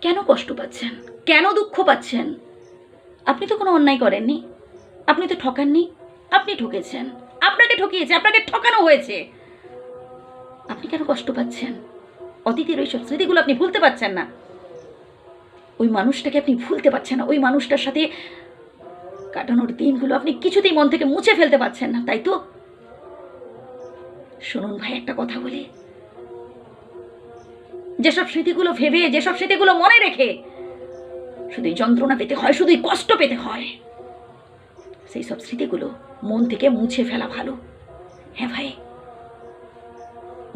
কেন কষ্ট পাচ্ছেন? কেন দুঃখ পাচ্ছেন? আপনি তো কোনো অন্যায় করেননি। আপনি তো ঠকাননি। আপনি ঠকেছেন। আপনাকে ঠকিয়েছে, আপনাকে ঠকানো হয়েছে। আপনি কেন কষ্ট পাচ্ছেন? অতীতের ওই সব স্মৃতিগুলো আপনি ভুলতে পারছেন না। ওই মানুষটাকে আপনি ভুলতে পারছেন না। ওই মানুষটার সাথে কাটানোর দিনগুলো আপনি কিছুতেই মন থেকে মুছে ফেলতে পারছেন না, তাই তো? শুনুন ভাই, একটা কথা বলি। যেসব স্মৃতিগুলো ভেবে, যেসব স্মৃতিগুলো মনে রেখে শুধুই যন্ত্রণা পেতে হয় শুধুই কষ্ট পেতে হয়, সেই সব স্মৃতিগুলো মন থেকে মুছে ফেলা ভালো। হ্যাঁ ভাই,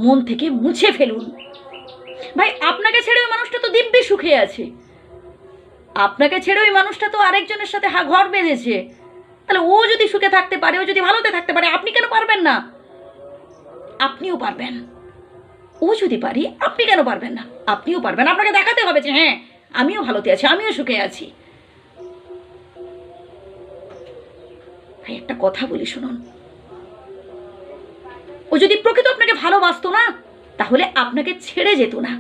মন থেকে মুছে ফেলুন। ভাই, আপনাকে ছেড়ে ওই মানুষটা তো দিব্যি সুখে আছে। আপনাকে ছেড়ে ওই মানুষটা তো আরেকজনের সাথে হা ঘর বেঁধেছে। তাহলে ও যদি সুখে থাকতে পারে, ও যদি ভালোতে থাকতে পারে, আপনি কেন পারবেন না? আপনিও পারবেন। ও যদি পারি, আপনি কেন পারবেন না? আপনিও পারবেন, আপনাকে দেখাতে হবে যে হ্যাঁ আমিও ভালোতে আছি, আমিও সুখে আছি। ভাই, একটা কথা বলি শুনুন। ও যদি প্রকৃত আপনাকে ভালোবাসতো না, তাহলে আপনাকে ছেড়ে যেত না।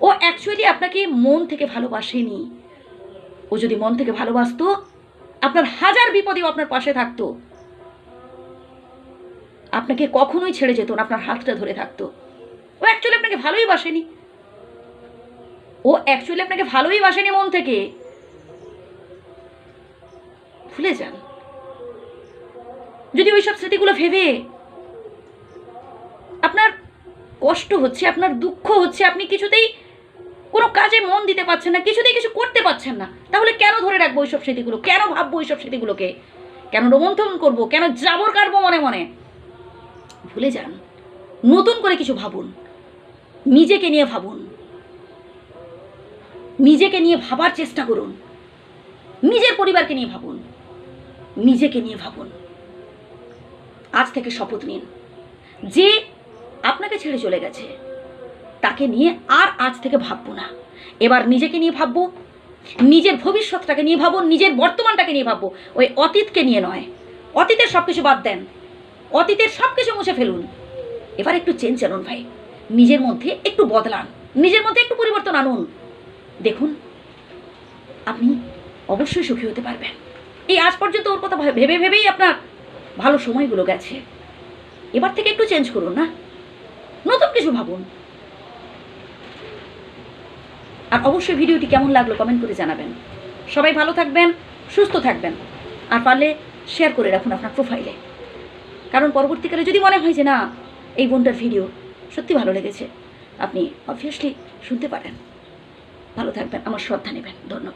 ও অ্যাকচুয়ালি আপনাকে মন থেকে ভালোবাসেনি। ও যদি মন থেকে ভালোবাসতো, আপনার হাজার বিপদেও আপনার পাশে থাকতো। আপনাকে কখনোই ছেড়ে যেত না, আপনার হাতটা ধরে থাকতো। ও অ্যাকচুয়ালি আপনাকে ভালোই বাসেনি। ও অ্যাকচুয়ালি আপনাকে ভালোই বাসেনি মন থেকে। ভুলে যান। যদি ওইসব স্মৃতিগুলো ভেবে আপনার কষ্ট হচ্ছে, আপনার দুঃখ হচ্ছে, আপনি কিছুতেই কোনো কাজে মন দিতে পারছেন না, কিছুতেই কিছু করতে পারছেন না, তাহলে কেন ধরে রাখব ওইসব স্মৃতিগুলো? কেন ভাববো ওইসব স্মৃতিগুলোকে? কেন রোমন্থন করব? কেন জাবর কাটবো মনে মনে? ভুলে যান। নতুন করে কিছু ভাবুন। নিজেকে নিয়ে ভাবুন। নিজেকে নিয়ে ভাবার চেষ্টা করুন। নিজের পরিবারকে নিয়ে ভাবুন। নিজেকে নিয়ে ভাবুন। আজ থেকে শপথ নিন। যে আপনাকে ছেড়ে চলে গেছে, তাকে নিয়ে আর আজ থেকে ভাববো না। এবার নিজেকে নিয়ে ভাববো, নিজের ভবিষ্যৎটাকে নিয়ে ভাবুন নিজের বর্তমানটাকে নিয়ে ভাববো। ওই অতীতকে নিয়ে নয়। অতীতের সব কিছু বাদ দেন। অতীতের সব কিছু মুছে ফেলুন। এবার একটু চেঞ্জ আনুন ভাই। নিজের মধ্যে একটু বদলান। নিজের মধ্যে একটু পরিবর্তন আনুন। দেখুন, আপনি অবশ্যই সুখী হতে পারবেন। এই আজ পর্যন্ত ওর কথা ভেবে ভেবেই আপনার ভালো সময়গুলো গেছে। এবার থেকে একটু চেঞ্জ করুন, না? নতুন কিছু ভাবুন। আর অবশ্যই ভিডিওটি কেমন লাগল কমেন্ট করে জানাবেন। সবাই ভালো থাকবেন, সুস্থ থাকবেন। আর পারলে শেয়ার করে রাখুন আপনার প্রোফাইলে কারণ পরবর্তীকালে যদি মনে হয় যে না, এই বোনটার ভিডিও সত্যি ভালো লেগেছে। আপনি অবভিয়াসলি শুনতে পারেন। ভালো থাকবেন আমার শ্রদ্ধা নেবেন। ধন্যবাদ।